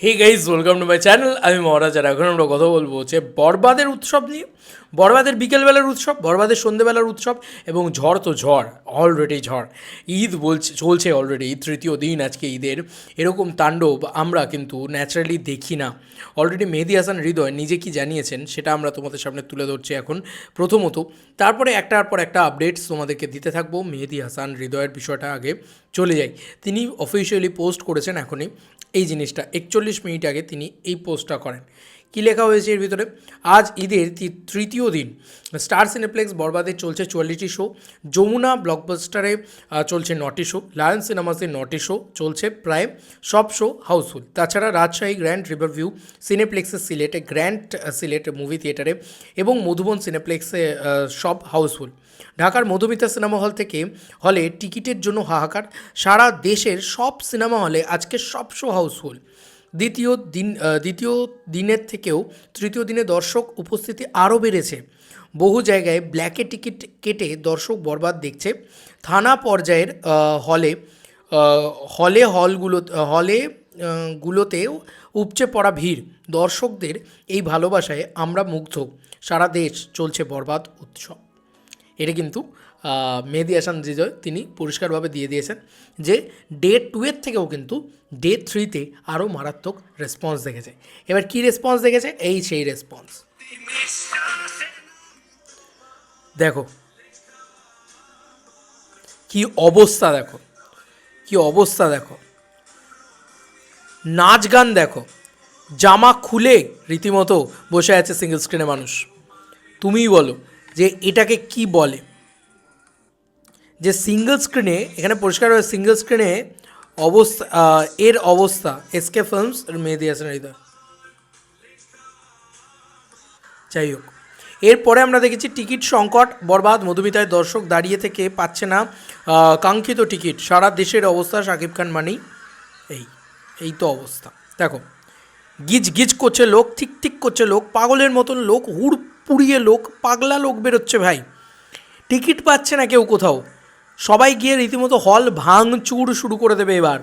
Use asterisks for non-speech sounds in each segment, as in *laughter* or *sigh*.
Hey guys welcome to my channel আমি মহারাজ এখন আমরা কথা বলব যে বরবাদের উৎসব নিয়ে। বরবাদের বিকেলবেলার উৎসব বরবাদের সন্ধেবেলার উৎসব এবং ঝড় তো ঝড় অলরেডি ঝড়। ঈদ বলছে, চলছে অলরেডি ঈদ তৃতীয় দিন আজকে ঈদের। এরকম তাণ্ডব আমরা কিন্তু ন্যাচারালি দেখি না। অলরেডি মেহেদি হাসান হৃদয় নিজে কি জানিয়েছেন সেটা আমরা তোমাদের সামনে তুলে ধরছি এখন প্রথমত। তারপরে একটার পর একটা আপডেটস তোমাদেরকে দিতে থাকব। মেহেদি হাসান হৃদয়ের বিষয়টা আগে চলে যাই। তিনি অফিসিয়ালি পোস্ট করেছেন এখনই। এই জিনিসটা একচল্লিশ মিনিট আগে তিনি এই পোস্টটা করেন। কী লেখা হয়েছে এর ভিতরে? আজ ঈদের তৃতীয় দিন। স্টার সিনেপ্লেক্স বরবাদে চলছে চুয়াল্লিশটি শো। যমুনা ব্লকবাস্টারে চলছে নটি শো। লায়ন সিনেমাসে নটি শো চলছে প্রায় সব শো হাউসফুল। তাছাড়া রাজশাহী গ্র্যান্ড রিভারভিউ সিনেপ্লেক্সের সিলেটে, গ্র্যান্ড সিলেট মুভি থিয়েটারে এবং মধুবন সিনেপ্লেক্সে সব হাউসফুল। ঢাকার মধুমিতা সিনেমা হল থেকে হলে টিকিটের জন্য হাহাকার। সারা দেশের সব সিনেমা হলে আজকে সব শো হাউসফুল। দ্বিতীয় দিন দ্বিতীয় দিনের থেকেও তৃতীয় দিনে দর্শক উপস্থিতি আরও বেড়েছে। বহু জায়গায় ব্ল্যাকে টিকিট কেটে দর্শক বরবাদ দেখছে। থানা পর্যায়ের হলে হলে হলগুলো, হলে গুলোতেও উপচে পড়া ভিড়। দর্শকদের এই ভালোবাসায় আমরা মুগ্ধ। সারা দেশ চলছে বরবাদ উৎসব। এটা কিন্তু মেহেদি হাসান জিজয়, তিনি পরিষ্কারভাবে দিয়ে দিয়েছেন যে ডে টুয়ের থেকেও কিন্তু ডে থ্রিতে আরও মারাত্মক রেসপন্স দেখেছে। এবার কী রেসপন্স দেখেছে? এই সেই রেসপন্স দেখো, কি অবস্থা দেখো, কি অবস্থা দেখো। নাচ গান দেখো, জামা খুলে রীতিমতো বসে আছে সিঙ্গেল স্ক্রিনে মানুষ। তুমিই বলো যে এটাকে কি বলে? যে সিঙ্গেল স্ক্রিনে এখানে পরিষ্কার হয় সিঙ্গেল স্ক্রিনে অবস্থা এর অবস্থা এসকে ফিল্মস মেহেদি হাসান হৃদয় যাই হোক। এরপরে আমরা দেখেছি টিকিট সংকট, বরবাদ মধুমিতায় দর্শক দাঁড়িয়ে থেকে পাচ্ছে না কাঙ্ক্ষিত টিকিট। সারা দেশের অবস্থা, শাকিব খান মানেই এই এই তো অবস্থা। দেখো, গিজ গিজ করছে লোক ঠিক ঠিক করছে লোক, পাগলের মতন লোক, হুড় পুড়িয়ে লোক, পাগলা লোক বেরোচ্ছে ভাই। টিকিট পাচ্ছে না কেউ কোথাও। সবাই গিয়ে রীতিমতো হল ভাঙচুর শুরু করে দেবে এবার।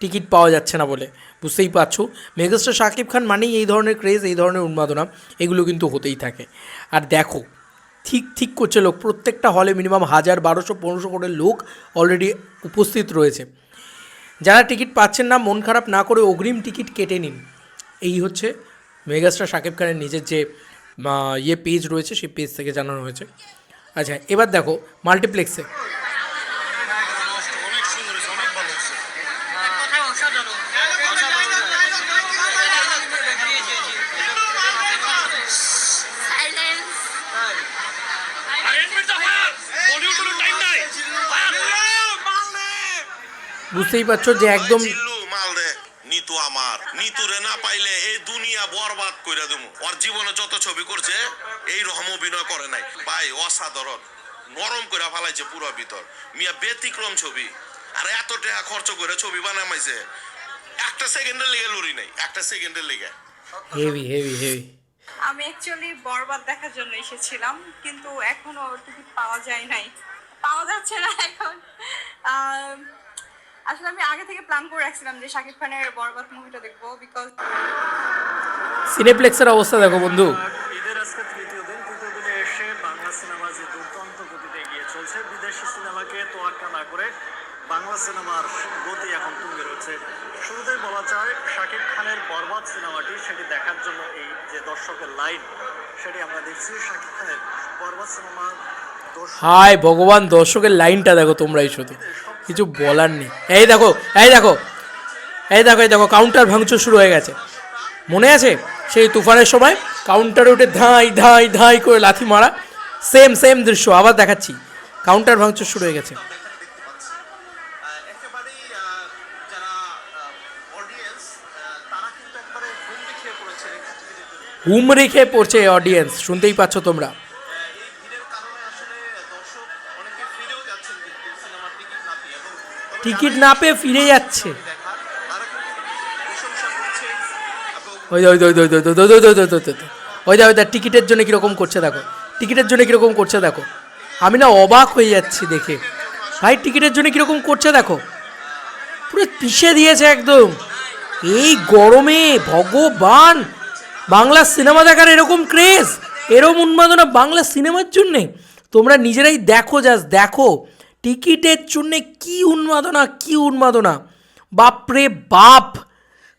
টিকিট পাওয়া যাচ্ছে না বলে। বুঝতেই পারছ? মেগাস্টার শাকিব খান মানেই এই ধরনের ক্রেজ, এই ধরনের উন্মাদনা। এগুলো কিন্তু হতেই থাকে। আর দেখো, ঠিক ঠিক করছে লোক। প্রত্যেকটা হলে মিনিমাম হাজার বারোশো, পনেরোশো করে লোক অলরেডি উপস্থিত রয়েছে। যারা টিকিট পাচ্ছেন না, মন খারাপ না করে অগ্রিম টিকিট কেটে নিন। এই হচ্ছে মেগাস্টার শাকিব খানের নিজের যে ইয়ে পেজ রয়েছে, সেই পেজ থেকে জানানো হয়েছে। আচ্ছা এবার দেখো মাল্টিপ্লেক্সে অনেক সুন্দর হয়েছে অনেক ভালো হয়েছে কথায় অসাধারণ silence R and meet the fire Bollywood কোনো টাইম নাই ফায়ার বুঝতেই পারছ যে একদম মাল রে নিতু আমার। নিতু রে না পাইলে এই দুনিয়া বরবাদ কইরা দেবো ওর জীবনে যত ছবি করছে এই রকম অভিনয় করে নাই। ভাই অসাধারণ। নরম করে ফালাইছে পুরো ভিতর। মিয়া ব্যতিক্রম ছবি। আর এত টাকা খরচ করে ছবি বানামাইছে একটা সেকেন্ডের লেগে লড়ি নাই। একটা সেকেন্ডের লেগে। হেভি হেভি হেভি আমি অ্যাকচুয়ালি বরবাদ দেখার জন্য এসেছিলাম কিন্তু এখনও টিকিট পাওয়া যায় নাই। পাওয়া যাচ্ছে না এখন। আসলে আমি আগে থেকে প্ল্যান করে রাখছিলাম যে শাকিব খানের বরবাদ মুভিটা দেখব বিকজ সিনেপ্লেক্সের অবস্থা দেখো বন্ধু। ঈদের আজকে তৃতীয় দিন তৃতীয় দিনে এসে বাংলা সিনেমা যে দুর্দান্ত গতিতে এগিয়ে চলছে বিদেশি সিনেমাকে তোয়াক্কা না করে বাংলা সিনেমার গতি এখন তুঙ্গে রয়েছে। শুরুতেই বলা যায় শাকিব খানের বরবাদ সিনেমাটি সেটি দেখার জন্য এই যে দর্শকের লাইন সেটি আমরা দেখছি। শাকিব খানের বরবাদ দর্শক হায় ভগবান দর্শকের লাইনটা দেখো তোমরাই শুধু কিছু বলার নেই। এই দেখো এই দেখো এই দেখো এই দেখো কাউন্টার ভাঙচুর শুরু হয়ে গেছে। মনে আছে? সেই তুফানের সময় কাউন্টারে উঠে ধাঁই ধাঁই ধাঁই করে লাথি মারা। সেম সেম দৃশ্য আবার দেখাচ্ছি। কাউন্টার ভাঙচুর শুরু হয়ে গেছে। একেবারেই যারা অডিয়েন্স তারা কিন্তু একবারে ঘুম দেখিয়ে পড়েছে হুম রেখে পড়ছে অডিয়েন্স শুনতেই পাচ্ছ তোমরা। টিকিট না পেয়ে ফিরে যাচ্ছে ওই দা ওই দা ওই টিকিটের জন্য কীরকম করছে দেখো টিকিটের জন্য কীরকম করছে দেখো আমি না অবাক হয়ে যাচ্ছি দেখে ভাই টিকিটের জন্য কীরকম করছে দেখো পুরো পিষে দিয়েছে একদম এই গরমে ভগবান বাংলা সিনেমা দেখার এরকম ক্রেজ এরকম উন্মাদনা বাংলা সিনেমার জন্যে তোমরা নিজেরাই দেখো জাস্ট দেখো টিকিটের জন্যে কি উন্মাদনা কি উন্মাদনা? বাপরে বাপ!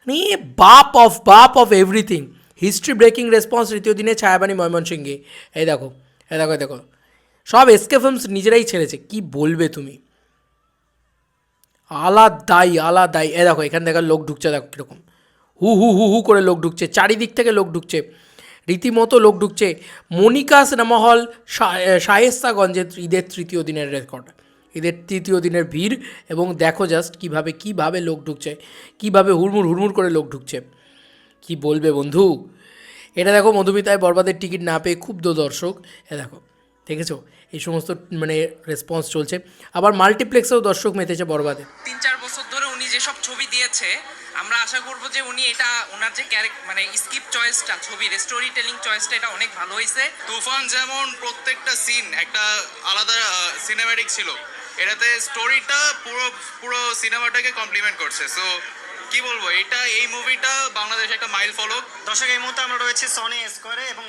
মানে বাপ অফ বাপ of everything. History breaking response তৃতীয় দিনে ছায়াবাণী ময়মনসিংহে। এই দেখো এই দেখো দেখো। সব এসকে ফিল্মস নিজেরাই ছেড়েছে, কি বলবে তুমি? আলাদাই আলাদাই। এ দেখো, এখান থেকে লোক ঢুকছে, দেখো কীরকম। হু হু হু হু করে লোক ঢুকছে, চারিদিক থেকে লোক ঢুকছে, রীতিমতো লোক ঢুকছে। মনিকা সিনেমা হল শায়েস্তাগঞ্জের ঈদের তৃতীয় দিনের রেকর্ড ঈদের তৃতীয় দিনের ভিড় এবং দেখো জাস্ট কীভাবে কীভাবে লোক ঢুকছে কীভাবে হুড়মুড় হুড়মুড় করে লোক ঢুকছে। কি বলবে বন্ধু? এটা দেখো মধুমিতায় বরবাদের টিকিট না পেয়ে খুব দর্শক। এ দেখো দেখেছ? এই সমস্ত মানে রেসপন্স চলছে। আবার মাল্টিপ্লেক্সেও দর্শক মেতেছে বরবাদে। তিন চার বছর ধরে উনি যেসব ছবি দিয়েছে আমরা আশা করব যে উনি এটা ওনার যে ক্যারেক্ট মানে স্কিপ চয়েসটা ছবির স্টোরি টেলিং চয়েসটা এটা অনেক ভালো হয়েছে তুফান যেমন প্রত্যেকটা সিন একটা আলাদা সিনেম্যাটিক ছিল। এটাতে স্টোরিটা পুরো পুরো সিনেমাটাকে কমপ্লিমেন্ট করছে। সো কি বলব এটা এই মুভিটা বাংলাদেশে একটা মাইল ফলক দর্শক এই মুহূর্তে আমরা রয়েছে সনি স্কোয়ারে এবং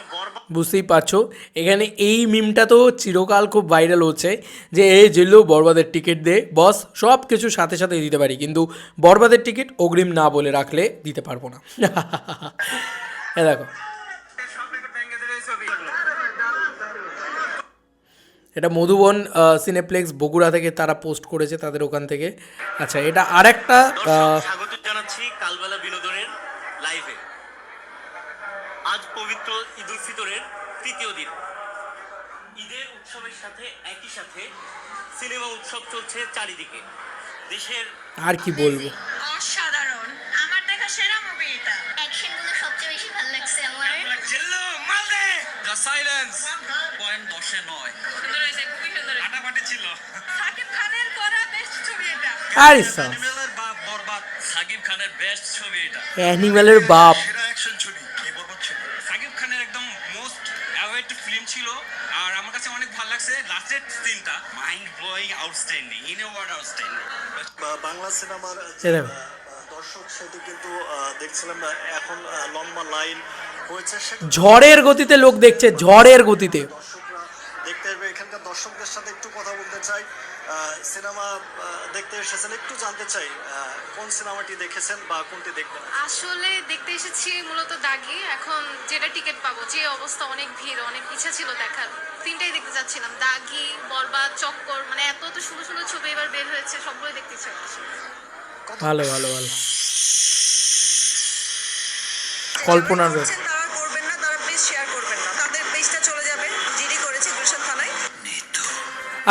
বুঝতেই পারছ এখানে এই মিমটা তো চিরকাল খুব ভাইরাল হচ্ছে যে এ জিল্লু বরবাদের টিকিট দে বস সব কিছু সাথে সাথে দিতে পারি কিন্তু বরবাদের টিকিট অগ্রিম না বলে রাখলে দিতে পারব না। *laughs* এ দেখো। এটা মধুবন সিনেপ্লেক্স বগুড়া থেকে তারা পোস্ট করেছে তাদের ওখান থেকে। আচ্ছা এটা আরেকটা স্বাগত জানাচ্ছি কালবেলা বিনোদনের লাইভে আজ পবিত্র ঈদ উল ফিতরের তৃতীয় দিন। ঈদের উৎসবের সাথে একই সাথে সিনেমা উৎসব চলছে চারিদিকে। দেশের আর কি বলব? অসাধারণ। আমার দেখা সেরা মুভি এটা। অ্যাকশনগুলো সবচেয়ে বেশি ভালো লাগছে আমার। দ্য সাইলেন্স পয়েন্ট দশে নয়। সুন্দর হয়েছে খুবই সুন্দর ফাটাফাটি ছিল। সাকিব খানের করা বেস্ট ছবি এটা। আরে অ্যানিমেলের বা বরবাদ। সাকিব খানের বেস্ট ছবি এটা। অ্যানিম্যালের বাপ সেরা অ্যাকশন ছবি এই বরবাদ ছবি। সাকিব খানের একদম মোস্ট অ্যাওয়েড ফিল্ম ছিল আর আমার কাছে অনেক ভালো লাগছে লাস্টের সিনটা mind blowing outstanding in a word outstanding Bangla সিনেমার দর্শক সেটি কিন্তু আহ, দেখছিলাম এখন লম্বা লাইন ঝড়ের গতিতে লোক দেখছে ঝড়ের গতিতে। দর্শকরা দেখতে আসবে এখানকার দর্শকদের সাথে একটু কথা বলতে চাই। সিনেমা দেখতে এসেছেন একটু জানতে চাই কোন সিনেমাটি দেখেছেন বা কোনটি দেখবেন? আসলে দেখতে এসেছি মূলত দাগি। এখন যেটা টিকিট পাবো যে অবস্থা অনেক ভিড় অনেক ইচ্ছা ছিল দেখার। তিনটাই দেখতে যাচ্ছিলাম দাগি বরবাদ চক্কর মানে এত এত সুন্দর সুন্দর ছবি এবার বের হয়েছে সবগুলো দেখতে ইচ্ছা ভালো ভালো ভালো। কল্পনার ব্যাপার।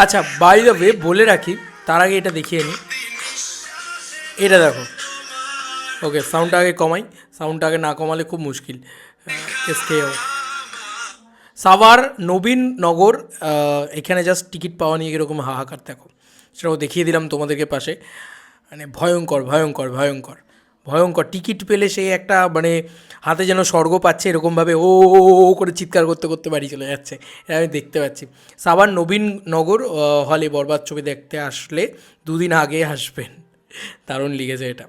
আচ্ছা বাই দ্য ওয়ে বলে রাখি, তার আগে এটা দেখিয়ে নিই এটা দেখো। ওকে সাউন্ডটা আগে কমাই। সাউন্ডটা আগে না কমালে খুব মুশকিল। এসকেও নবীন নগর এখানে জাস্ট টিকিট পাওয়া নিয়ে এরকম হাহাকার দেখো। সেটাও দেখিয়ে দিলাম তোমাদেরকে পাশে। মানে ভয়ঙ্কর ভয়ঙ্কর ভয়ঙ্কর। ভয়ঙ্কর টিকিট পেলে সে একটা মানে হাতে যেন স্বর্গ পাচ্ছে এরকমভাবে ও করে চিৎকার করতে করতে বাড়ি চলে যাচ্ছে। এটা আমি দেখতে পাচ্ছি। সাবার নবীন নগর হলে বরবাদ ছবি দেখতে আসলে দুদিন আগে আসবেন। দারুণ লিখেছে এটা।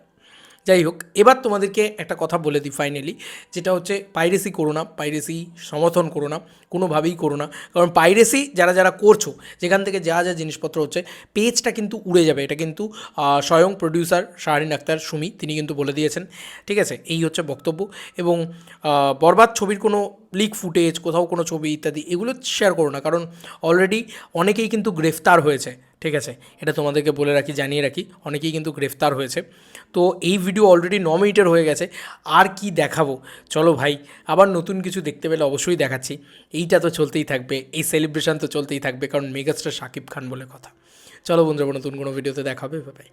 যাই হোক এবার তোমাদেরকে একটা কথা বলে দিই ফাইনালি যেটা হচ্ছে পাইরেসি করো না পাইরেসি সমর্থন করো না, কোনোভাবেই করো না। কারণ পাইরেসি যারা যারা করছ, যেখান থেকে যা যা জিনিসপত্র হচ্ছে পেজটা কিন্তু উড়ে যাবে। এটা কিন্তু স্বয়ং প্রডিউসার শাহরিন আক্তার সুমি, তিনি কিন্তু বলে দিয়েছেন। ঠিক আছে? এই হচ্ছে বক্তব্য। এবং বরবাদ ছবির কোনো লিক ফুটেজ কোথাও কোনো ছবি ইত্যাদি, এগুলো শেয়ার করো না। কারণ অলরেডি অনেকেই কিন্তু গ্রেফতার হয়েছে, ঠিক আছে? এটা তোমাদেরকে বলে রাখি, জানিয়ে রাখি, অনেকেই কিন্তু গ্রেফতার হয়েছে। তো এই ভিডিও অলরেডি ন মিনিটের হয়ে গেছে, আর কি দেখাবো? চলো ভাই, আবার নতুন কিছু দেখতে পেলে অবশ্যই দেখাচ্ছি। এইটা তো চলতেই থাকবে, এই সেলিব্রেশন তো চলতেই থাকবে, কারণ মেগাস্টার শাকিব খান বলে কথা। চলো বন্ধুরা, নতুন কোনো ভিডিওতে দেখাবে বাই